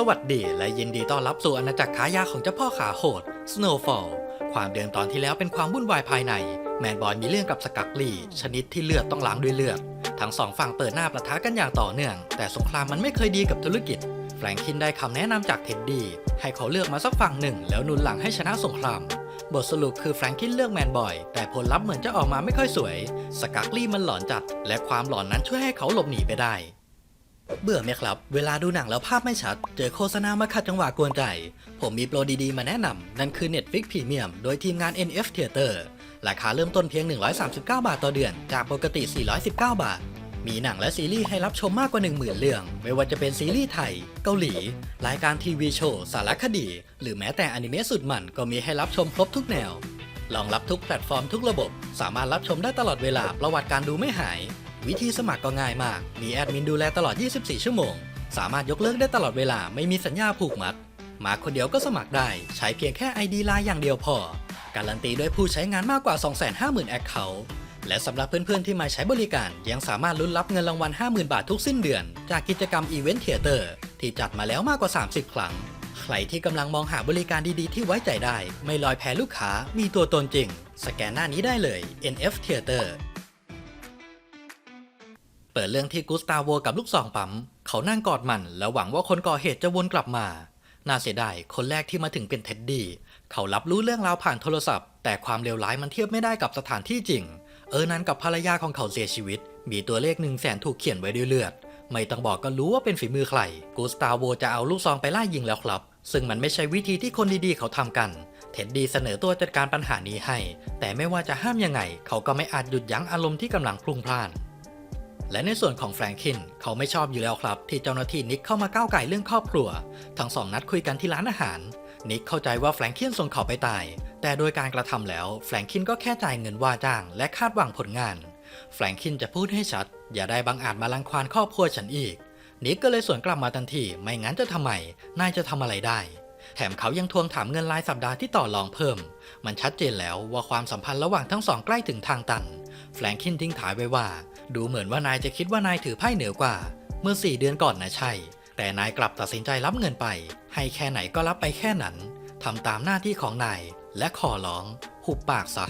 สวัสดีและยินดีต้อนรับสู่อาณาจักรขายาของเจ้าพ่อขาโหด Snowfall ความเดิมตอนที่แล้วเป็นความวุ่นวายภายใน แมนบอยมีเรื่องกับสกักลีชนิดที่เลือดต้องล้างด้วยเลือด ทั้งสองฝั่งเปิดหน้าประทะกันอย่างต่อเนื่อง แต่สงครามมันไม่เคยดีกับธุรกิจ แฟรงคินได้คำแนะนำจากเท็ดดี้ให้เขาเลือกมาสักฝั่งหนึ่ง แล้วนุนหลังให้ชนะสงคราม บทสรุปคือแฟรงคินเลือกแมนบอย แต่ผลลัพธ์เหมือนจะออกมาไม่ค่อยสวย สกักลี่มันหลอนจัด และความหลอนนั้นช่วยให้เขาหลบหนีไปได้ เบื่อไหมครับ เวลาดูหนังแล้วภาพไม่ชัด เจอโฆษณามาขัดจังหวะกวนใจ ผมมีโปรดีๆ มาแนะนำ นั่นคือ Netflix Premium โดยทีมงาน NF Theater ราคาเริ่มต้นเพียง 139 บาทต่อเดือน จากปกติ 419 บาท มีหนังและซีรีส์ให้รับชมมากกว่า 10,000 เรื่อง ไม่ว่าจะเป็นซีรีส์ไทย เกาหลี รายการทีวีโชว์ สารคดี หรือแม้แต่อนิเมะสุดมันก็มีให้รับชมครบทุกแนวรองรับทุกแพลตฟอร์มทุกระบบ สามารถรับชมได้ตลอดเวลาประวัติการดูไม่หาย วิธีสมัครก็ง่ายมาก มีแอดมินดูแลตลอด 24 ชั่วโมง สามารถยกเลิกได้ตลอดเวลา ไม่มีสัญญาผูกมัด มาคนเดียวก็สมัครได้ ใช้เพียงแค่ ID ไลน์อย่างเดียวพอ การันตีด้วยผู้ใช้งานมากกว่า 250,000 แอคเคาท์และสำหรับเพื่อนๆที่มาใช้บริการยังสามารถลุ้นรับเงินรางวัล 50,000 บาททุกสิ้นเดือน จากกิจกรรมอีเวนต์เทเตอร์ที่จัดมาแล้วมากกว่า 30 ครั้ง ใครที่กำลังมองหาบริการดีๆ ที่ไว้ใจได้ ไม่ลอยแพลูกค้า มีตัวตนจริง สแกนหน้านี้ได้เลย NF Theater เปิดเรื่องที่กุสตาโวกับลูกซองปั๊ม เขานั่งกอดมัน แล้วหวังว่าคนก่อเหตุจะวนกลับมา น่าเสียดายคนแรกที่มาถึงเป็นเท็ดดี้ เขารับรู้เรื่องราวผ่านโทรศัพท์ แต่ความเลวร้ายมันเทียบไม่ได้กับสถานที่จริง เออนั้นกับภรรยาของเขาเสียชีวิต มีตัวเลขหนึ่งแสนถูกเขียนไว้ด้วยเลือด ไม่ต้องบอกก็รู้ว่าเป็นฝีมือใครกุสตาโวจะเอาลูกซองไปไล่ยิงแล้วครับ ซึ่งมันไม่ใช่วิธีที่คนดีๆเขาทำกันเท็ดดี้เสนอตัวจัดการปัญหานี้ให้ แต่ไม่ว่าจะห้ามยังไง เขาก็ไม่อาจหยุดยั้งอารมณ์ที่กำลังพลุ่งพล่าน และในส่วนของแฟรงคินเขาไม่ชอบอยู่แล้วครับ ที่เจ้าหน้าที่นิกเข้ามาก้าวไก่เรื่องครอบครัว ทั้งสองนัดคุยกันที่ร้านอาหาร นิกเข้าใจว่าแฟรงคินส่งเขาไปตาย แต่โดยการกระทำแล้วแฟรงคินก็แค่จ่ายเงินว่าจ้าง และคาดหวังผลงาน แฟรงคินจะพูดให้ชัด อย่าได้บังอาจมาลังควานครอบครัวฉันอีก นิกก็เลยสวนกลับมาทันที ไม่งั้นจะทำไม นายจะทำอะไรได้ แถมเขายังทวงถามเงินรายสัปดาห์ที่ต่อรองเพิ่ม มันชัดเจนแล้วว่าความสัมพันธ์ระหว่างทั้งสองใกล้ถึงทางตัน แฟรงคินทิ้งถ่ายไว้ว่า ดูเหมือนว่านายจะคิดว่านายถือไพ่เหนือกว่า เมื่อ4เดือนก่อนนะใช่ แต่นายกลับตัดสินใจรับเงินไป ให้แค่ไหนก็รับไปแค่นั้นทำตามหน้าที่ของนายและขอร้อง หุบปากซะ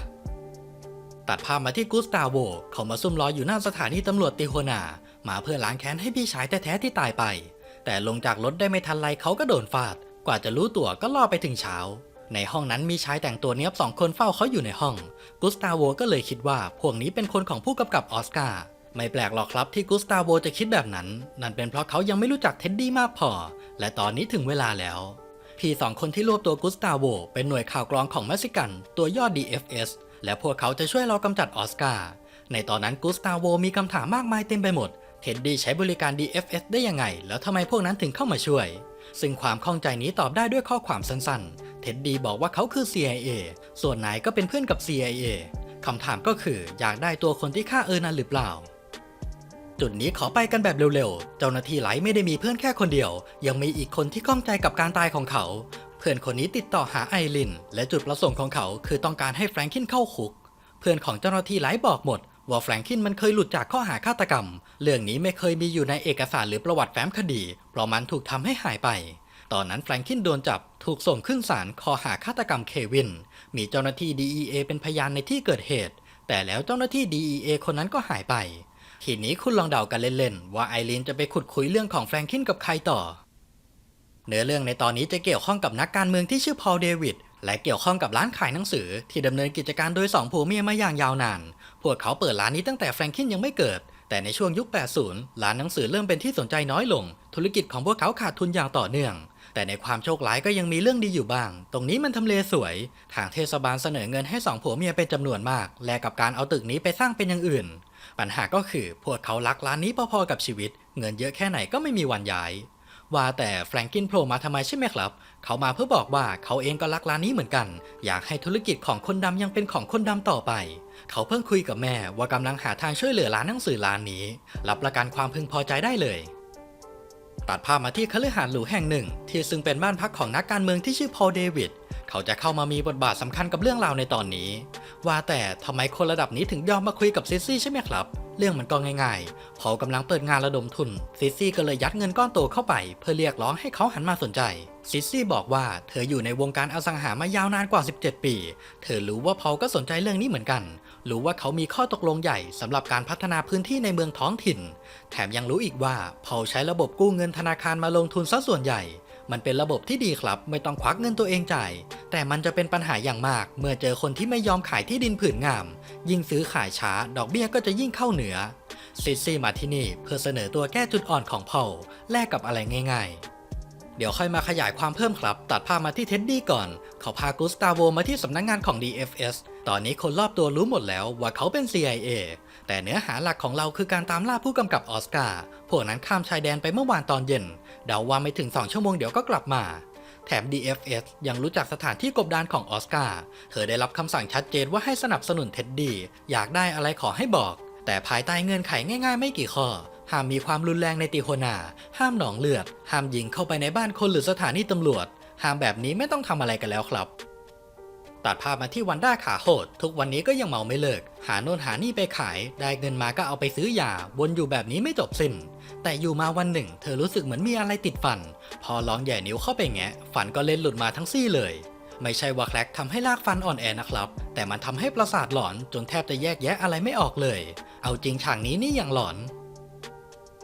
ตัดภาพมาที่กุสตาโวเขามาซุ่มรออยู่หน้าสถานีตำรวจติโฮนา มาเพื่อล้างแค้นให้พี่ชายแท้ๆที่ตายไป แต่ลงจากรถได้ไม่ทันไรเขาก็โดนฟาด กว่าจะรู้ตัวก็ล่อไปถึงเช้า ในห้องนั้นมีชายแต่งตัวเนี้ยบสองคนเฝ้าเขาอยู่ในห้อง กุสตาโวก็เลยคิดว่าพวกนี้เป็นคนของผู้กำกับออสการ์ไม่แปลกหรอกครับที่กุสตาโวจะคิดแบบนั้น นั่นเป็นเพราะเขายังไม่รู้จักเท็ดดี้มากพอ และตอนนี้ถึงเวลาแล้ว พี่สองคนที่รวบตัวกุสตาโวเป็นหน่วยข่าวกรองของเม็กซิกัน ตัวยอด DFS และพวกเขาจะช่วยเรากำจัดออสการ์ ในตอนนั้นกุสตาโวมีคำถามมากมายเต็มไปหมด เท็ดดี้ใช้บริการ DFS ได้ยังไง แล้วทำไมพวกนั้นถึงเข้ามาช่วย ซึ่งความข้องใจนี้ตอบได้ด้วยข้อความสั้นๆ ท็ดดี้บอกว่าเขาคือ CIA ส่วนนายก็เป็นเพื่อนกับ CIA คำถามก็คืออยากได้ตัวคนที่ฆ่าเออร์นันหรือเปล่า จุดนี้ขอไปกันแบบเร็วๆ เจ้าหน้าที่ไหลไม่ได้มีเพื่อนแค่คนเดียว ยังมีอีกคนที่ข้องใจกับการตายของเขา เพื่อนคนนี้ติดต่อหาไอริน และจุดประสงค์ของเขาคือต้องการให้แฟรงคินเข้าคุก เพื่อนของเจ้าหน้าที่ไหลบอกหมดว่าแฟรงคินมันเคยหลุดจากข้อหาฆาตกรรม เรื่องนี้ไม่เคยมีอยู่ในเอกสารหรือประวัติแฟ้มคดี เพราะมันถูกทำให้หายไป ตอนนั้นแฟรงคินโดนจับถูกส่งขึ้นศาลข้อหาฆาตกรรมเควิน มีเจ้าหน้าที่ DEA เป็นพยานในที่เกิดเหตุ แต่แล้วเจ้าหน้าที่ DEA คนนั้นก็หายไป ทีนี้คุณลองเดากันเล่นๆ ว่าไอรีนจะไปขุดคุยเรื่องของแฟรงคินกับใครต่อ เนื้อเรื่องในตอนนี้จะเกี่ยวข้องกับนักการเมืองที่ชื่อพอลเดวิดและเกี่ยวข้องกับร้านขายหนังสือที่ดำเนินกิจการโดยสองผัวเมียมาอย่างยาวนาน พวกเขาเปิดร้านนี้ตั้งแต่แฟรงคินยังไม่เกิด แต่ในช่วงยุค 80 ร้านหนังสือเริ่มเป็นที่สนใจน้อยลง ธุรกิจของพวกเขาขาดทุนอย่างต่อเนื่อง แต่ในความโชคร้ายก็ยังมีเรื่องดีอยู่บ้าง ตรงนี้มันทำเลสวย ทางเทศบาลเสนอเงินให้สองผัวเมียเป็นจำนวนมาก แลกกับการเอาตึกนี้ไปสร้างเป็นอย่างอื่น ปัญหาก็คือพวกเขารักร้านนี้พอๆกับชีวิต เงินเยอะแค่ไหนก็ไม่มีวันย้าย ว่าแต่แฟรงกินโผล่มาทำไมใช่ไหมครับ เขามาเพื่อบอกว่าเขาเองก็รักร้านนี้เหมือนกัน อยากให้ธุรกิจของคนดำยังเป็นของคนดำต่อไป เขาเพิ่งคุยกับแม่ว่ากำลังหาทางช่วยเหลือร้านหนังสือร้านนี้ รับประกันความพึงพอใจได้เลย ตัดภาพมาที่คฤหาสน์หรูแห่งหนึ่ง ที่ซึ่งเป็นบ้านพักของนักการเมืองที่ชื่อพอลเดวิดเขาจะเข้ามามีบทบาทสำคัญกับเรื่องราวในตอนนี้ ว่าแต่ทำไมคนระดับนี้ถึงยอมมาคุยกับซิซี่ใช่ไหมครับ เรื่องมันก็ง่ายๆ เขากำลังเปิดงานระดมทุน ซิซี่ก็เลยยัดเงินก้อนโตเข้าไป เพื่อเรียกร้องให้เขาหันมาสนใจ ซิซี่บอกว่าเธออยู่ในวงการอสังหามายาวนานกว่า 17 ปี เธอรู้ว่าพอลก็สนใจเรื่องนี้เหมือนกัน รู้ว่าเขามีข้อตกลงใหญ่สำหรับการพัฒนาพื้นที่ในเมืองท้องถิ่น แถมยังรู้อีกว่าพอลใช้ระบบกู้เงินธนาคารมาลงทุนซะส่วนใหญ่ มันเป็นระบบที่ดีครับ ไม่ต้องควักเงินตัวเองจ่าย แต่มันจะเป็นปัญหาอย่างมาก เมื่อเจอคนที่ไม่ยอมขายที่ดินผืนงาม ยิ่งซื้อขายช้า ดอกเบี้ยก็จะยิ่งเข้าเหนือซิซี่มาที่นี่เพื่อเสนอตัวแก้จุดอ่อนของเพอลแลกกับอะไรง่ายๆ เดี๋ยวค่อยมาขยายความเพิ่มครับ ตัดภาพมาที่เท็ดดี้ก่อน เขาพากุสตาโวมาที่สำนักงงานของ DFS ตอนนี้คนรอบตัวรู้หมดแล้วว่าเขาเป็น CIA แต่เนื้อหาหลักของเราคือการตามล่าผู้กำกับออสการ์ พวกนั้นข้ามชายแดนไปเมื่อวานตอนเย็น เดาว่าไม่ถึง 2 ชั่วโมงเดี๋ยวก็กลับมา แถม DFS ยังรู้จักสถานที่กบดานของออสการ์ เธอได้รับคำสั่งชัดเจนว่าให้สนับสนุนเท็ดดี้ อยากได้อะไรขอให้บอก แต่ภายใต้เงื่อนไขง่ายๆ ไม่กี่ข้อ ห้ามมีความรุนแรงในติโฮนา ห้ามหนองเลือด ห้ามยิงเข้าไปในบ้านคนหรือสถานีตำรวจ ห้ามแบบนี้ไม่ต้องทำอะไรกันแล้วครับ ตัดภาพมาที่วันด้าขาโหด ทุกวันนี้ก็ยังเมาไม่เลิก หาโน่นหานี่ไปขาย ได้เงินมาก็เอาไปซื้อยาวนอยู่แบบนี้ไม่จบสิ้น แต่อยู่มาวันหนึ่ง เธอรู้สึกเหมือนมีอะไรติดฟัน พอลองแย่นิ้วเข้าไปแงะฟันก็เล่นหลุดมาทั้งซี่เลย ไม่ใช่ว่าแคลกทำให้ลากฟันอ่อนแอนะครับ แต่มันทำให้ประสาทหลอนจนแทบจะแยกแยะอะไรไม่ออกเลย เอาจริงฉากนี้นี่ยังหลอน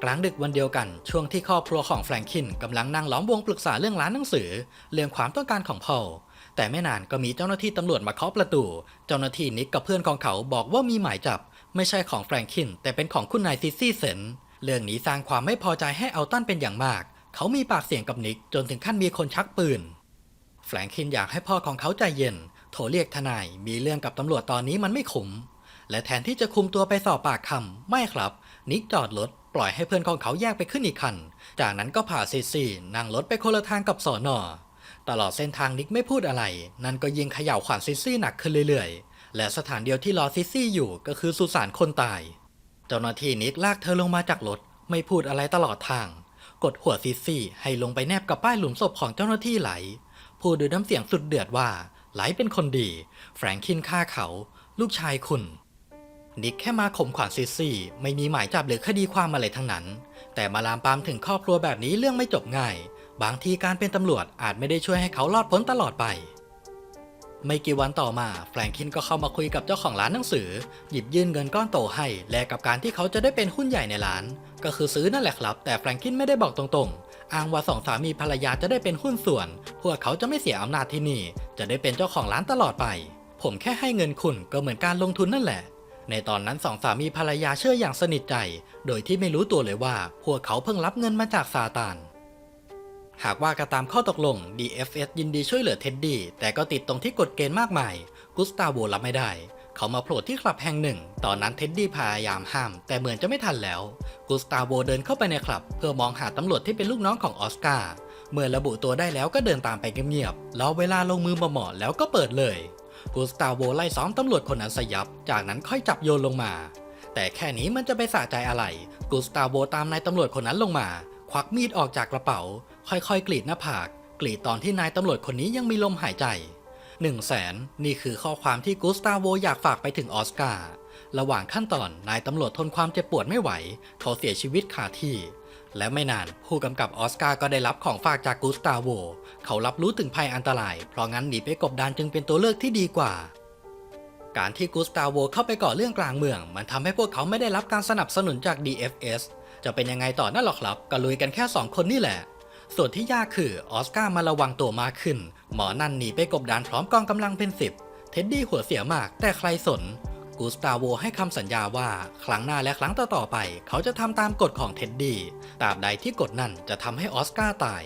กลางดึกวันเดียวกันช่วงที่ครอบครัวของแฟรงคินกำลังนั่งล้อมวงปรึกษาเรื่องร้านหนังสือ เรื่องความต้องการของพอล แต่ไม่นานก็มีเจ้าหน้าที่ตำรวจมาเคาะประตู เจ้าหน้าที่นิกกับเพื่อนของเขาบอกว่ามีหมายจับ ไม่ใช่ของแฟรงคิน แต่เป็นของคุณนายซิซี่เซนเรื่องนี้สร้างความไม่พอใจให้เอาตันเป็นอย่างมาก เขามีปากเสียงกับนิกจนถึงขั้นมีคนชักปืน แฟรงคินอยากให้พ่อของเขาใจเย็น โทรเรียกทนาย มีเรื่องกับตำรวจตอนนี้มันไม่คุ้มและแทนที่จะคุมตัวไปสอบปากคำไม่ครับ นิกจอดรถปล่อยให้เพื่อนของเขาแยกไปขึ้นอีกคัน จากนั้นก็พาซิซี่นั่งรถไปคนละทางกับสอนอ ตลอดเส้นทางนิกไม่พูดอะไร นั่นก็ยิงเขย่าขวัญซิซี่หนักขึ้นเรื่อยๆ และสถานเดียวที่รอซิซี่อยู่ก็คือสุสานคนตาย เจ้าหน้าที่นิกลากเธอลงมาจากรถ ไม่พูดอะไรตลอดทาง กดหัวซิซี่ให้ลงไปแนบกับป้ายหลุมศพของเจ้าหน้าที่ไหล พูดด้วยน้ำเสียงสุดเดือดว่าไหลเป็นคนดี แฟรงคินฆ่าเขา ลูกชายคุณ นิกแค่มาข่มขวัญซิซี่ไม่มีหมายจับหรือคดีความอะไรทั้งนั้น แต่มาลามปามถึงครอบครัวแบบนี้เรื่องไม่จบง่าย บางทีการเป็นตำรวจอาจไม่ได้ช่วยให้เขารอดพ้นตลอดไป ไม่กี่วันต่อมาแฟรงคินก็เข้ามาคุยกับเจ้าของร้านหนังสือ หยิบยื่นเงินก้อนโตให้แลกกับการที่เขาจะได้เป็นหุ้นใหญ่ในร้าน ก็คือซื้อนั่นแหละครับ แต่แฟรงคินไม่ได้บอกตรงๆ อ้างว่าสองสามีภรรยาจะได้เป็นหุ้นส่วน พวกเขาจะไม่เสียอำนาจที่นี่ จะได้เป็นเจ้าของร้านตลอดไป ผมแค่ให้เงินคุณก็เหมือนการลงทุนนั่นแหละในตอนนั้นสองสามีภรรยาเชื่ออย่างสนิทใจ โดยที่ไม่รู้ตัวเลยว่า พวกเขาเพิ่งรับเงินมาจากซาตาน หากว่ากันตามข้อตกลง DFS ยินดีช่วยเหลือเท็ดดี้แต่ก็ติดตรงที่กฎเกณฑ์มากมาย กุสตาโวรับไม่ได้ เขามาโผล่ที่คลับแห่งหนึ่ง ตอนนั้นเท็ดดี้พยายามห้าม แต่เหมือนจะไม่ทันแล้ว กุสตาโวเดินเข้าไปในคลับ เพื่อมองหาตำรวจที่เป็นลูกน้องของออสการ์เมื่อระบุตัวได้แล้วก็เดินตามไปเงียบๆรอเวลาลงมือมาหมอแล้วก็เปิดเลย กุสตาโวไล่ซ้อมตำรวจคนนั้นสยับ จากนั้นค่อยจับโยนลงมา แต่แค่นี้มันจะไปสะใจอะไร กุสตาโวตามนายตำรวจคนนั้นลงมา ควักมีดออกจากกระเป๋า ค่อยๆ กรีดหน้าผาก กรีดตอนที่นายตำรวจคนนี้ยังมีลมหายใจ1นึ่งแสนนี่คือข้อความที่กุสตาโวอยากฝากไปถึงออสการ์ระหว่างขั้นตอนนายตำรวจทนความเจ็บปวดไม่ไหว เขาเสียชีวิตคาที่ และไม่นานผู้กำกับออสการ์ก็ได้รับของฝากจากกุสตาโว เขารับรู้ถึงภัยอันตราย เพราะงั้นหนีไปกบดานจึงเป็นตัวเลือกที่ดีกว่า การที่กุสตาโวเข้าไปก่อเรื่องกลางเมือง มันทำให้พวกเขาไม่ได้รับการสนับสนุนจาก DFS จะเป็นยังไงต่อนั่นหรอครับก็ลุยกันแค่ 2 คนนี่แหละ ส่วนที่ยากคือออสการ์มาระวังตัวมากขึ้น หมอนั่นหนีไปกบดานพร้อมกองกำลังเป็นสิบเท็ดดี้หัวเสียมากแต่ใครสนกุสตาโวให้คำสัญญาว่า ครั้งหน้าและครั้งต่อๆไป เขาจะทำตามกฎของเท็ดดี้ตราบใดที่กฎนั่นจะทำให้ออสการ์ตาย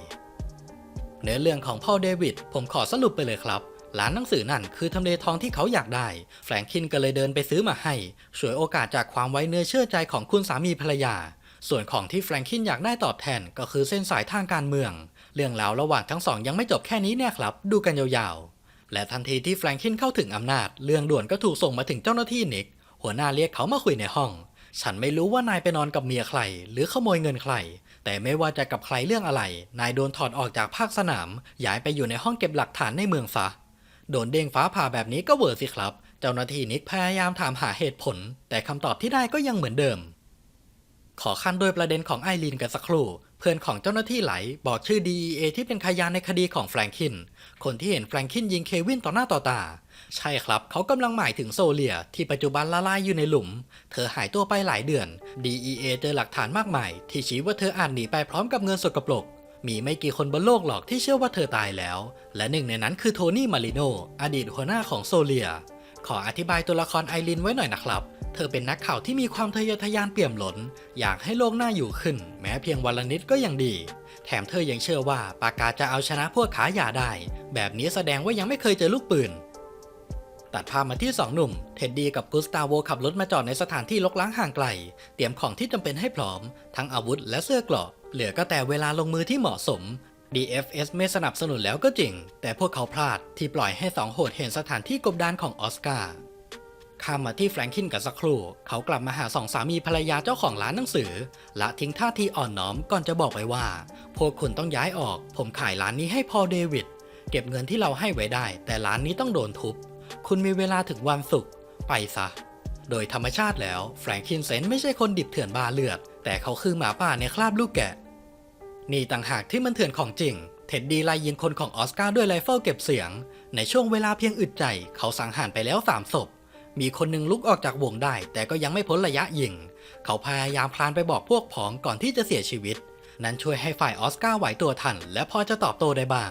เนื้อเรื่องของพ่อเดวิดผมขอสรุปไปเลยครับร้านหนังสือนั่นคือทำเลทองที่เขาอยากได้ แฟรงคินก็เลยเดินไปซื้อมาให้ฉวยโอกาสจากความไว้เนื้อเชื่อใจของคุณสามีภรรยา ส่วนของที่แฟรงคินอยากได้ตอบแทนก็คือเส้นสายทางการเมือง เรื่องราวระหว่างทั้งสองยังไม่จบแค่นี้เนี่ยครับ ดูกันยาวๆ และทันทีที่แฟรงคินเข้าถึงอำนาจ เรื่องด่วนก็ถูกส่งมาถึงเจ้าหน้าที่นิก หัวหน้าเรียกเขามาคุยในห้อง ฉันไม่รู้ว่านายไปนอนกับเมียใคร หรือขโมยเงินใคร แต่ไม่ว่าจะกับใครเรื่องอะไร นายโดนถอดออกจากภาคสนาม ย้ายไปอยู่ในห้องเก็บหลักฐานในเมืองซะโดนเด้งฟ้าผ่าแบบนี้ก็เวอร์สิครับ เจ้าหน้าที่นิกพยายามถามหาเหตุผล แต่คำตอบที่ได้ก็ยังเหมือนเดิม ขอขั้นด้วยประเด็นของไอรีนกันสักครู่ เพื่อนของเจ้าหน้าที่ไหล บอกชื่อ DEA ที่เป็นพยานในคดีของแฟรงคิน คนที่เห็นแฟรงคินยิงเควินต่อหน้าต่อตา ใช่ครับ เขากำลังหมายถึงโซเลีย ที่ปัจจุบันละลายอยู่ในหลุม เธอหายตัวไปหลายเดือน DEA เจอหลักฐานมากมาย ที่ชี้ว่าเธออาจหนีไปพร้อมกับเงินสกปรกมีไม่กี่คนบนโลกหรอกที่เชื่อว่าเธอตายแล้ว และหนึ่งในนั้นคือโทนี่มาริโน อดีตหัวหน้าของโซเลีย ขออธิบายตัวละครไอรินไว้หน่อยนะครับ เธอเป็นนักข่าวที่มีความทะเยอทะยานเปี่ยมล้น อยากให้โลกน่าอยู่ขึ้น แม้เพียงวันละนิดก็ยังดี แถมเธอยังเชื่อว่าปากกาจะเอาชนะพวกขายาได้ แบบนี้แสดงว่ายังไม่เคยเจอลูกปืน ตัดภาพมาที่สองหนุ่ม เท็ดดี้กับกุสตาโวขับรถมาจอดในสถานที่ลกล้างห่างไกล เตรียมของที่จำเป็นให้พร้อม ทั้งอาวุธและเสื้อกราะเหลือก็แต่เวลาลงมือที่เหมาะสม DFS ไม่สนับสนุนแล้วก็จริง แต่พวกเขาพลาดที่ปล่อยให้สองโหดเห็นสถานที่กบดานของออสการ์ข้ามมาที่แฟรงคินกับสักครู่ เขากลับมาหาสองสามีภรรยาเจ้าของร้านหนังสือ และทิ้งท่าทีอ่อนน้อมก่อนจะบอกไปว่า พวกคุณต้องย้ายออก ผมขายร้านนี้ให้พอลเดวิด เก็บเงินที่เราให้ไว้ได้ แต่ร้านนี้ต้องโดนทุบ คุณมีเวลาถึงวันศุกร์ ไปซะ โดยธรรมชาติแล้ว แฟรงคินเซนไม่ใช่คนดิบเถื่อนบาเลือด แต่เขาคือหมาป่าในคราบลูกแกะ นี่ต่างหากที่มันเถื่อนของจริง เท็ดดี้ไล่ยิงคนของออสการ์ด้วยไรเฟิลเก็บเสียง ในช่วงเวลาเพียงอึดใจ เขาสังหารไปแล้วสามศพ มีคนหนึ่งลุกออกจากวงได้ แต่ก็ยังไม่พ้นระยะยิง เขาพยายามพลานไปบอกพวกพ้องก่อนที่จะเสียชีวิต นั้นช่วยให้ฝ่ายออสการ์ไหวตัวทัน และพอจะตอบโต้ได้บ้าง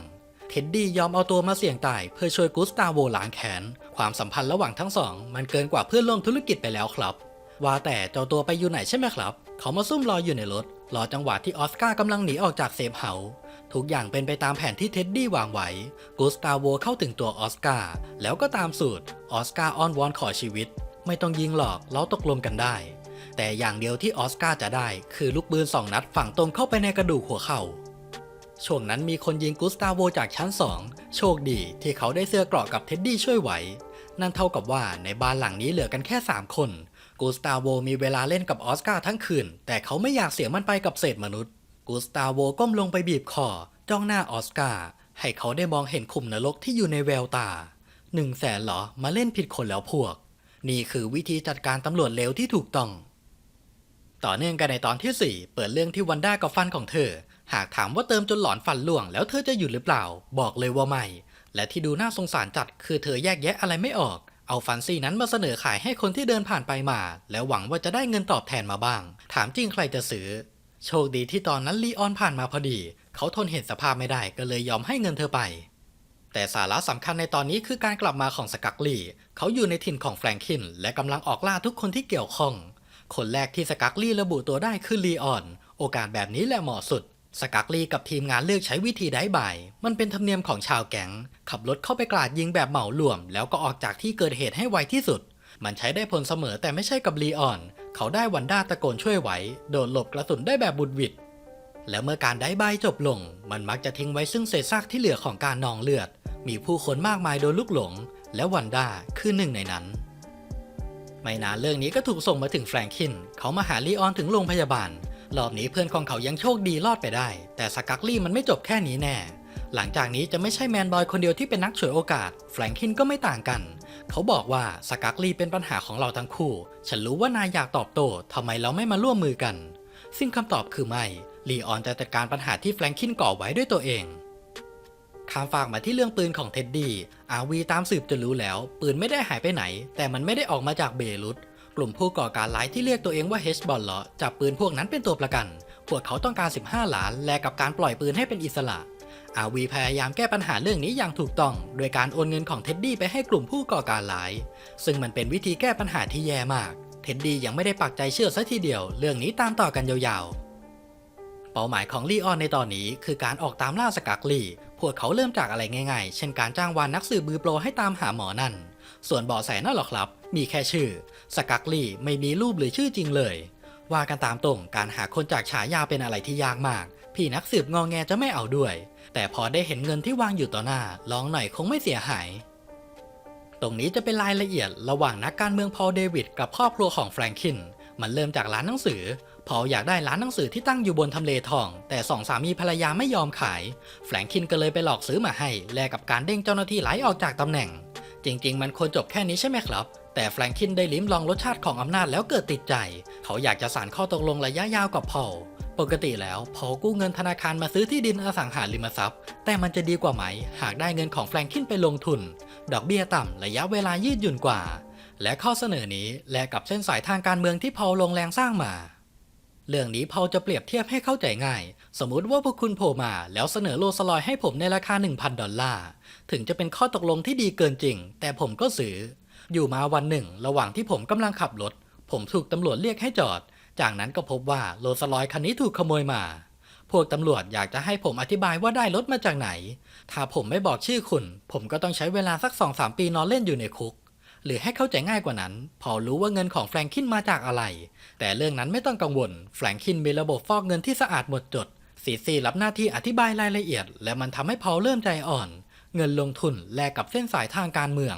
เท็ดดี้ยอมเอาตัวมาเสี่ยงตายเพื่อช่วยกุสตาโวล้างแค้น ความสัมพันธ์ระหว่างทั้งสอง มันเกินกว่าเพื่อนร่วมธุรกิจไปแล้วครับ ว่าแต่เจ้าตัวไปอยู่ไหนใช่ไหมครับ เขามาซุ่มรออยู่ในรถ รอจังหวะที่ออสการ์กำลังหนีออกจากเซฟเฮาส์ทุกอย่างเป็นไปตามแผนที่เท็ดดี้วางไว้กุสตาโวเข้าถึงตัวออสการ์แล้วก็ตามสูตรออสการ์อ้อนวอนขอชีวิต ไม่ต้องยิงหรอกเราตกลงกันได้ แต่อย่างเดียวที่ออสการ์จะได้คือลูกปืนสองนัดฝังตรงเข้าไปในกระดูกหัวเข่าช่วงนั้นมีคนยิงกุสตาโวจากชั้น2โชคดีที่เขาได้เสื้อเกราะกับเท็ดดี้ช่วยไว้ นั่นเท่ากับว่าในบ้านหลังนี้เหลือกันแค่ 3 คน กุสตาโวมีเวลาเล่นกับออสการ์ทั้งคืน แต่เขาไม่อยากเสียมันไปกับเศษมนุษย์กุสตาโวก้มลงไปบีบคอจ้องหน้าออสการ์ให้เขาได้มองเห็นขุมนรกที่อยู่ในแววตาหนึ่งแสนเหรอมาเล่นผิดคนแล้วพวก นี่คือวิธีจัดการตำรวจเลวที่ถูกต้อง ต่อเนื่องกันในตอนที่ 4 เปิดเรื่องที่วันด้ากับฟันของเธอ หากถามว่าเติมจนหลอนฟันล่วง แล้วเธอจะหยุดหรือเปล่า บอกเลยว่าไม่ และที่ดูน่าสงสารจัดคือเธอแยกแยะอะไรไม่ออก เอาฟันซี่นั้นมาเสนอขายให้คนที่เดินผ่านไปมา แล้วหวังว่าจะได้เงินตอบแทนมาบ้าง ถามจริงใครจะซื้อ โชคดีที่ตอนนั้นลีออนผ่านมาพอดี เขาทนเห็นสภาพไม่ได้ก็เลยยอมให้เงินเธอไป แต่สาระสำคัญในตอนนี้คือการกลับมาของสกักลีเขาอยู่ในถิ่นของแฟรงคิน และกำลังออกล่าทุกคนที่เกี่ยวข้อง คนแรกที่สกักลีระบุตัวได้คือลีออน โอกาสแบบนี้แหละเหมาะสุด สกักลีกับทีมงานเลือกใช้วิธีได้บ่าย มันเป็นธรรมเนียมของชาวแก๊ง ขับรถเข้าไปกราดยิงแบบเหมารวม แล้วก็ออกจากที่เกิดเหตุให้ไวที่สุด มันใช้ได้ผลเสมอแต่ไม่ใช่กับลีออน เขาได้วันด้าตะโกนช่วยไว้ โดดหลบกระสุนได้แบบบุดวิดแล้วเมื่อการได้ใบายจบลง มันมักจะทิ้งไว้ซึ่งเศษซากที่เหลือของการนองเลือด มีผู้คนมากมายโดนลุกหลง และวันด้าคือหนึ่งในนั้น ไม่นานเรื่องนี้ก็ถูกส่งมาถึงแฟรงคิน เขามาหาลีออนถึงโรงพยาบาล รอบนี้เพื่อนของเขายังโชคดีรอดไปได้ แต่สกักลี่มันไม่จบแค่นี้แน่ หลังจากนี้จะไม่ใช่แมนบอยคนเดียวที่เป็นนักฉวยโอกาส แฟรงคินก็ไม่ต่างกัน เขาบอกว่าสกักลี่เป็นปัญหาของเราทั้งคู่ ฉันรู้ว่านายอยากตอบโต้ทำไมเราไม่มาร่วมมือกัน ซึ่งคำตอบคือไม่ ลีออนจะจัดการปัญหาที่แฟรงคินก่อไว้ด้วยตัวเองข้ามฝากมาที่เรื่องปืนของเท็ดดี้อาวีตามสืบจนรู้แล้ว ปืนไม่ได้หายไปไหน แต่มันไม่ได้ออกมาจากเบรุต กลุ่มผู้ก่อการร้ายที่เรียกตัวเองว่าเฮชบอลเลาะจับปืนพวกนั้นเป็นตัวประกัน พวกเขาต้องการ 15 หลานแลกกับการปล่อยปืนให้เป็นอิสระอาวีพยายามแก้ปัญหาเรื่องนี้อย่างถูกต้อง โดยการโอนเงินของเท็ดดี้ไปให้กลุ่มผู้ก่อการร้าย ซึ่งมันเป็นวิธีแก้ปัญหาที่แย่มาก เท็ดดี้ยังไม่ได้ปักใจเชื่อซะทีเดียว เรื่องนี้ตามต่อกันยาวๆ เป้าหมายของลีออนในตอนนี้คือการออกตามล่าสกักลี พวกเขาเริ่มจากอะไรง่ายๆ เช่นการจ้างวานนักสืบมือโปรให้ตามหาหมอนั่น ส่วนเบาะแสนั่นหรอครับ มีแค่ชื่อ สกักลีไม่มีรูปหรือชื่อจริงเลย ว่ากันตามตรงการหาคนจากฉายาเป็นอะไรที่ยากมาก พี่นักสืบงองแงจะไม่เอาด้วย แต่พอได้เห็นเงินที่วางอยู่ต่อหน้าลองหน่อยคงไม่เสียหาย ตรงนี้จะเป็นรายละเอียดระหว่างนักการเมืองพอลเดวิดกับครอบครัวของแฟรงคินมันเริ่มจากร้านหนังสือ พออยากได้ร้านหนังสือที่ตั้งอยู่บนทำเลทอง แต่สองสามีภรรยาไม่ยอมขาย แฟรงคินก็เลยไปหลอกซื้อมาให้ แลกกับการเด้งเจ้าหน้าที่ไล่ออกจากตำแหน่ง จริง ๆ มันควรจบแค่นี้ใช่ไหมครับ แต่แฟรงคินได้ลิ้มลองรสชาติของอำนาจแล้วเกิดติดใจ เขาอยากจะสานข้อตกลงระยะยาวกับพอลปกติแล้วพอกู้เงินธนาคารมาซื้อที่ดินอสังหาริมทรัพย์ แต่มันจะดีกว่าไหม หากได้เงินของแฟรงคินไปลงทุน ดอกเบี้ยต่ำระยะเวลายืดหยุ่นกว่า และข้อเสนอนี้แลกกับเส้นสายทางการเมืองที่พอลลงแรงสร้างมา เรื่องนี้พอจะเปรียบเทียบให้เข้าใจง่าย สมมุติว่าพวกคุณโผล่มา แล้วเสนอโลสลอยให้ผมในราคา 1,000 ดอลลาร์ ถึงจะเป็นข้อตกลงที่ดีเกินจริง แต่ผมก็ซื้อ อยู่มาวันหนึ่ง ระหว่างที่ผมกำลังขับรถ ผมถูกตำรวจเรียกให้จอด จากนั้นก็พบว่าโลสลอยคันนี้ถูกขโมยมา พวกตำรวจอยากจะให้ผมอธิบายว่าได้รถมาจากไหน ถ้าผมไม่บอกชื่อคุณ ผมก็ต้องใช้เวลาสัก2-3ปีนอนเล่นอยู่ในคุก หรือให้เข้าใจง่ายกว่านั้น พอรู้ว่าเงินของแฟรงคินมาจากอะไร แต่เรื่องนั้นไม่ต้องกังวล แฟรงคินมีระบบฟอกเงินที่สะอาดหมดจดซีซีรับหน้าที่อธิบายรายละเอียด และมันทำให้พอเริ่มใจอ่อน เงินลงทุนแลกกับเส้นสายทางการเมือง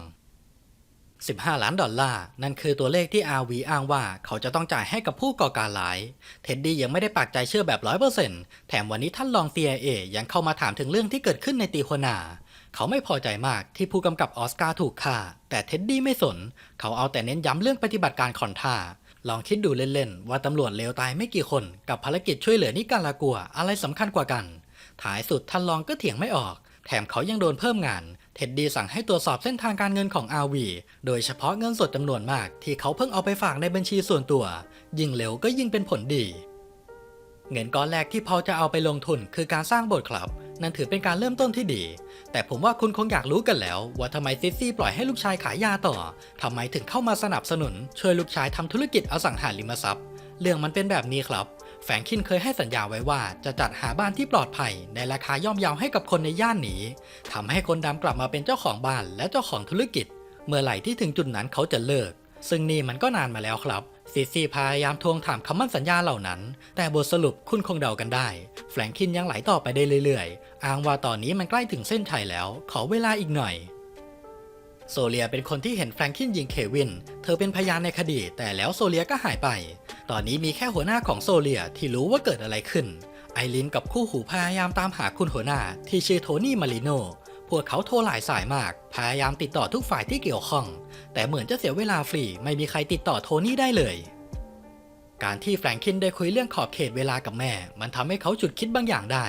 15 ล้านดอลลาร์ นั่นคือตัวเลขที่ RV อ้างว่าเขาจะต้องจ่ายให้กับผู้ก่อการร้าย เท็ดดี้ยังไม่ได้ปากใจเชื่อแบบ 100%แถมวันนี้ท่านรอง CIA ยังเข้ามาถามถึงเรื่องที่เกิดขึ้นในตีโฮนาเขาไม่พอใจมากที่ผู้กำกับออสการ์ถูกฆ่า แต่เท็ดดี้ไม่สน เขาเอาแต่เน้นย้ำเรื่องปฏิบัติการคอนท่าลองคิดดูเล่นๆ ว่าตำรวจเลวตายไม่กี่คน กับภารกิจช่วยเหลือนิการากัวอะไรสำคัญกว่ากัน ท้ายสุดท่านรองก็เถียงไม่ออก แถมเขายังโดนเพิ่มงาน เท็ดดี้สั่งให้ตรวจสอบเส้นทางการเงินของอาวีโดยเฉพาะเงินสดจำนวนมากที่เขาเพิ่งเอาไปฝากในบัญชีส่วนตัว ยิ่งเร็วก็ยิ่งเป็นผลดี เงินก้อนแรกที่พอจะเอาไปลงทุนคือการสร้างโบสถ์ครับ นั่นถือเป็นการเริ่มต้นที่ดี แต่ผมว่าคุณคงอยากรู้กันแล้ว ว่าทำไมซิซี่ปล่อยให้ลูกชายขายยาต่อทำไมถึงเข้ามาสนับสนุน ช่วยลูกชายทำธุรกิจอสังหาริมทรัพย์ เรื่องมันเป็นแบบนี้ครับ แฟรงคินเคยให้สัญญาไว้ว่าจะจัดหาบ้านที่ปลอดภัยในราคาย่อมเยาให้กับคนในย่านนี้ทำให้คนดำกลับมาเป็นเจ้าของบ้านและเจ้าของธุรกิจ เมื่อไหร่ที่ถึงจุดนั้นเขาจะเลิก ซึ่งนี่มันก็นานมาแล้วครับซีซีพยายามทวงถามคำมั่นสัญญาเหล่านั้น แต่บทสรุปคุณคงเดากันได้ แฟรงคินยังไหลต่อไปได้เรื่อยๆ อ้างว่าตอนนี้มันใกล้ถึงเส้นชัยแล้ว ขอเวลาอีกหน่อย โซเลียเป็นคนที่เห็นแฟรงคินยิงเควิน เธอเป็นพยานในคดี แต่แล้วโซเลียก็หายไป ตอนนี้มีแค่หัวหน้าของโซเลียที่รู้ว่าเกิดอะไรขึ้น ไอรินกับคู่หูพยายามตามหาคุณหัวหน้าที่ชื่อโทนี่มาริโน พวกเขาโทรหลายสายมาก พยายามติดต่อทุกฝ่ายที่เกี่ยวข้อง แต่เหมือนจะเสียเวลาฟรี ไม่มีใครติดต่อโทนี่ได้เลย การที่แฟรงคินได้คุยเรื่องขอบเขตเวลากับแม่ มันทำให้เขาจุดคิดบางอย่างได้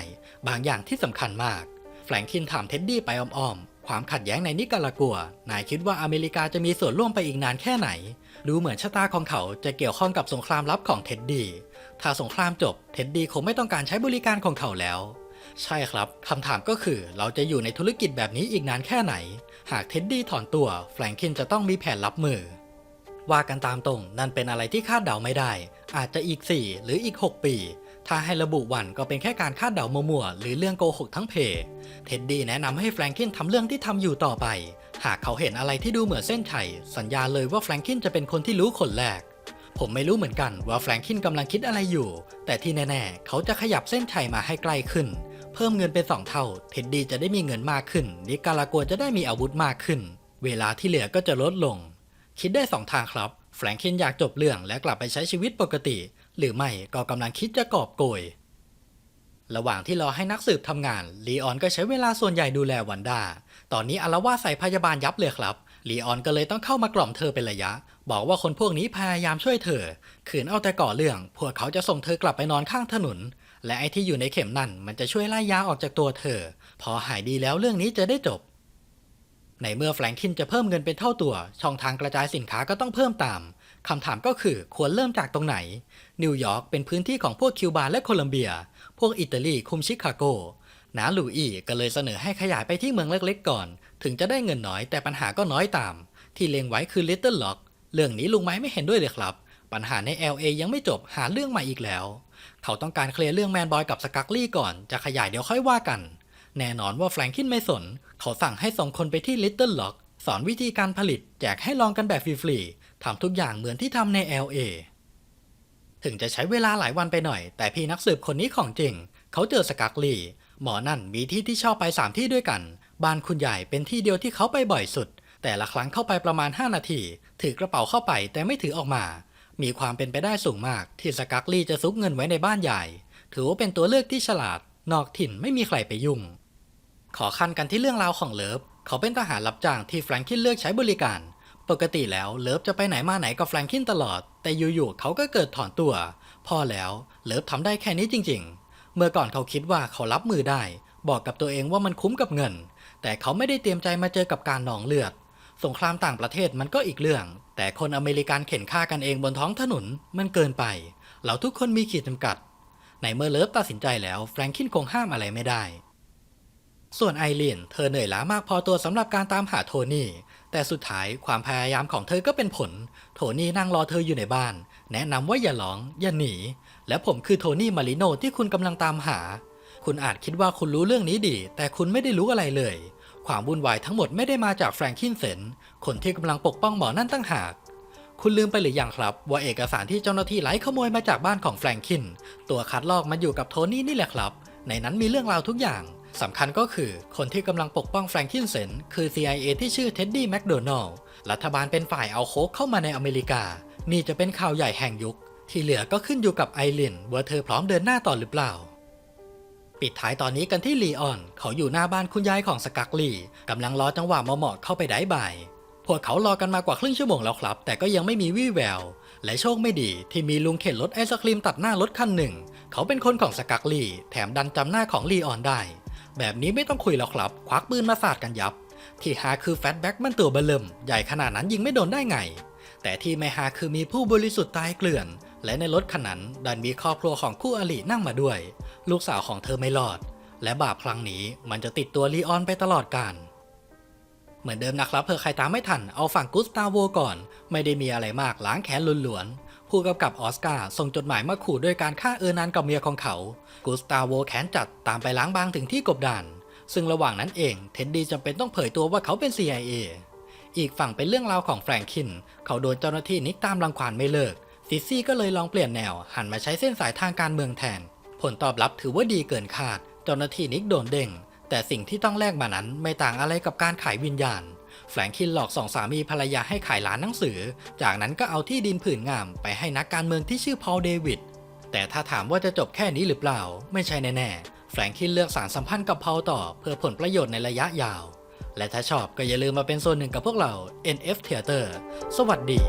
บางอย่างที่สำคัญมากแฟรงคินถามเท็ดดี้ไปอ้อม ความขัดแย้งในนิการากัว นายคิดว่าอเมริกาจะมีส่วนร่วมไปอีกนานแค่ไหน ดูเหมือนชะตาของเขาจะเกี่ยวข้องกับสงครามลับของเท็ดดี้ ถ้าสงครามจบ เท็ดดี้คงไม่ต้องการใช้บริการของเขาแล้ว ใช่ครับคำถามก็คือเราจะอยู่ในธุรกิจแบบนี้อีกนานแค่ไหน หากเท็ดดี้ถอนตัว แฟรงคินจะต้องมีแผนรับมือ ว่ากันตามตรงนั่นเป็นอะไรที่คาดเดาไม่ได้ อาจจะอีก 4 หรืออีก 6 ปี ถ้าให้ระบุวันก็เป็นแค่การคาดเดามั่วๆหรือเรื่องโกหกทั้งเพเท็ดดี้แนะนำให้แฟรงคินทำเรื่องที่ทำอยู่ต่อไป หากเขาเห็นอะไรที่ดูเหมือนเส้นชัยสัญญาเลยว่าแฟรงคินจะเป็นคนที่รู้คนแรก ผมไม่รู้เหมือนกันว่าแฟรงคินกำลังคิดอะไรอยู่ แต่ที่แน่ๆ เขาจะขยับเส้นชัยมาให้ใกล้ขึ้น เพิ่มเงินเป็นสองเท่า เท็ดดี้จะได้มีเงินมากขึ้นนิการากัวจะได้มีอาวุธมากขึ้น เวลาที่เหลือก็จะลดลง คิดได้สองทางครับแฟรงคินอยากจบเรื่องและกลับไปใช้ชีวิตปกติ หรือไม่ก็กำลังคิดจะกอบโกย ระหว่างที่รอให้นักสืบทำงานลีออนก็ใช้เวลาส่วนใหญ่ดูแลวันด้าตอนนี้อารวาสใส่พยาบาลยับเลยครับลีออนก็เลยต้องเข้ามากล่อมเธอเป็นระยะ บอกว่าคนพวกนี้พยายามช่วยเธอ ขืนเอาแต่ก่อเรื่อง พวกเขาจะส่งเธอกลับไปนอนข้างถนน และไอ้ที่อยู่ในเข็มนั่นมันจะช่วยไล่ยาออกจากตัวเธอ พอหายดีแล้วเรื่องนี้จะได้จบ ในเมื่อแฟรงคินจะเพิ่มเงินเป็นเท่าตัว ช่องทางกระจายสินค้าก็ต้องเพิ่มตาม คำถามก็คือควรเริ่มจากตรงไหน นิวยอร์กเป็นพื้นที่ของพวกคิวบาและโคลัมเบีย พวกอิตาลีคุมชิคาโกนาลูอี้ก็เลยเสนอให้ขยายไปที่เมืองเล็กๆก่อน ถึงจะได้เงินน้อยแต่ปัญหาก็น้อยตาม ที่เล็งไว้คือลิตเติ้ลล็อกเรื่องนี้ลุงไม้ไม่เห็นด้วยเลยครับ ปัญหาใน LA ยังไม่จบหาเรื่องใหม่อีกแล้ว เขาต้องการเคลียร์เรื่องแมนบอยกับสกักลี่ก่อนจะขยายเดี๋ยวค่อยว่ากัน แน่นอนว่าแฟรงคินไม่สน เขาสั่งให้ส่งคนไปที่ลิตเติ้ลล็อกสอนวิธีการผลิต แจกให้ลองกันแบบฟรีๆ ทำทุกอย่างเหมือนที่ทำใน LA ถึงจะใช้เวลาหลายวันไปหน่อย แต่พี่นักสืบคนนี้ของจริง เขาเจอสกักลีหมอนั่นมีที่ที่ชอบไป3ที่ด้วยกัน บ้านคุณใหญ่เป็นที่เดียวที่เขาไปบ่อยสุด แต่ละครั้งเข้าไปประมาณ 5 นาที ถือกระเป๋าเข้าไปแต่ไม่ถือออกมา มีความเป็นไปได้สูงมาก ที่สกักลี่จะซุกเงินไว้ในบ้านใหญ่ ถือว่าเป็นตัวเลือกที่ฉลาด นอกถิ่นไม่มีใครไปยุ่ง ขอขั้นกันที่เรื่องราวของเลิฟ เขาเป็นทหารรับจ้างที่แฟรงคินเลือกใช้บริการ ปกติแล้วเลิฟจะไปไหนมาไหนกับแฟรงคินตลอด แต่อยู่ๆเขาก็เกิดถอนตัว พอแล้วเลิฟทำได้แค่นี้จริง ๆ เมื่อก่อนเขาคิดว่าเขารับมือได้ บอกกับตัวเองว่ามันคุ้มกับเงิน แต่เขาไม่ได้เตรียมใจมาเจอกับการหนองเลือด สงครามต่างประเทศมันก็อีกเรื่อง แต่คนอเมริกันเข็นฆ่ากันเองบนท้องถนนมันเกินไป เราทุกคนมีขีดจำกัดในเมื่อเลิฟตัดสินใจแล้วแฟรงคินคงห้ามอะไรไม่ได้ ส่วนไอรีนเธอเหนื่อยล้ามากพอตัวสำหรับการตามหาโทนี่ แต่สุดท้ายความพยายามของเธอก็เป็นผล โทนี่นั่งรอเธออยู่ในบ้าน แนะนำว่าอย่าร้องอย่าหนี และผมคือโทนี่มาริโนที่คุณกำลังตามหา คุณอาจคิดว่าคุณรู้เรื่องนี้ดี แต่คุณไม่ได้รู้อะไรเลย ความวุ่นวายทั้งหมดไม่ได้มาจากแฟรงคินเซนคนที่กำลังปกป้องหมอนั่นตั้งหาก คุณลืมไปหรือยังครับ ว่าเอกสารที่เจ้าหน้าที่ไล่ขโมยมาจากบ้านของแฟรงคิน ตัวคัดลอกมันอยู่กับโทนี่นี่แหละครับ ในนั้นมีเรื่องราวทุกอย่าง สำคัญก็คือคนที่กำลังปกป้องแฟรงคินเซนคือ CIA ที่ชื่อเท็ดดี้แมคโดนัลล์รัฐบาลเป็นฝ่ายเอาโคกเข้ามาในอเมริกา นี่จะเป็นข่าวใหญ่แห่งยุค ที่เหลือก็ขึ้นอยู่กับไอรินว่าเธอพร้อมเดินหน้าต่อหรือเปล่า ปิดท้ายตอนนี้กันที่ลีออน เขาอยู่หน้าบ้านคุณยายของสกักลีกำลังรอจังหวะเหมาะเข้าไปได้บ่ายพวกเขารอกันมากว่าครึ่งชั่วโมงแล้วครับ แต่ก็ยังไม่มีวี่แวว และโชคไม่ดีที่มีลุงเข็นรถไอศครีมตัดหน้ารถคันหนึ่ง เขาเป็นคนของสกักลีแถมดันจำหน้าของลีออนได้ แบบนี้ไม่ต้องคุยแล้วครับ ควักปืนมาสาดกันยับ ที่หาคือแฟตแบ็กมันตัวเบลิมใหญ่ขนาดนั้นยิงไม่โดนได้ไง แต่ที่ไม่หาคือมีผู้บริสุทธิ์ตายเกลื่อน และในรถคันนั้นดันมีครอบครัวของคู่อรินั่งมาด้วย ลูกสาวของเธอไม่รอด และบาปครั้งนี้มันจะติดตัวลีออนไปตลอดกาลเหมือนเดิมนะครับเผื่อใครตามไม่ทันเอาฝั่งกุสตาโวก่อน ไม่ได้มีอะไรมากล้างแค้นล้วน ผู้กำกับออสการ์ส่งจดหมายมาขู่ด้วยการฆ่าเออร์นันกับเมียของเขากุสตาโวแค้นจัดตามไปล้างบางถึงที่กบดาน ซึ่งระหว่างนั้นเองเท็ดดี้จำเป็นต้องเผยตัวว่าเขาเป็น CIA อีกฝั่งเป็นเรื่องราวของแฟรงคิน เขาโดนเจ้าหน้าที่นิกตามรังควานไม่เลิก ซิซี่ก็เลยลองเปลี่ยนแนว หันมาใช้เส้นสายทางการเมืองแทน ผลตอบรับถือว่าดีเกินคาด เจ้าหน้าที่นิกโดนเด้ง แต่สิ่งที่ต้องแลกมานั้นไม่ต่างอะไรกับการขายวิญญาณ แฟรงคินหลอกสองสามีภรรยาให้ขายร้านหนังสือ จากนั้นก็เอาที่ดินผืนงามไปให้นักการเมืองที่ชื่อพอลเดวิด แต่ถ้าถามว่าจะจบแค่นี้หรือเปล่า ไม่ใช่แน่ๆ แฟรงคินเลือกสารสัมพันธ์กับพอลต่อเพื่อผลประโยชน์ในระยะยาว และถ้าชอบก็อย่าลืมมาเป็นส่วนหนึ่งกับพวกเรา NF Theater สวัสดี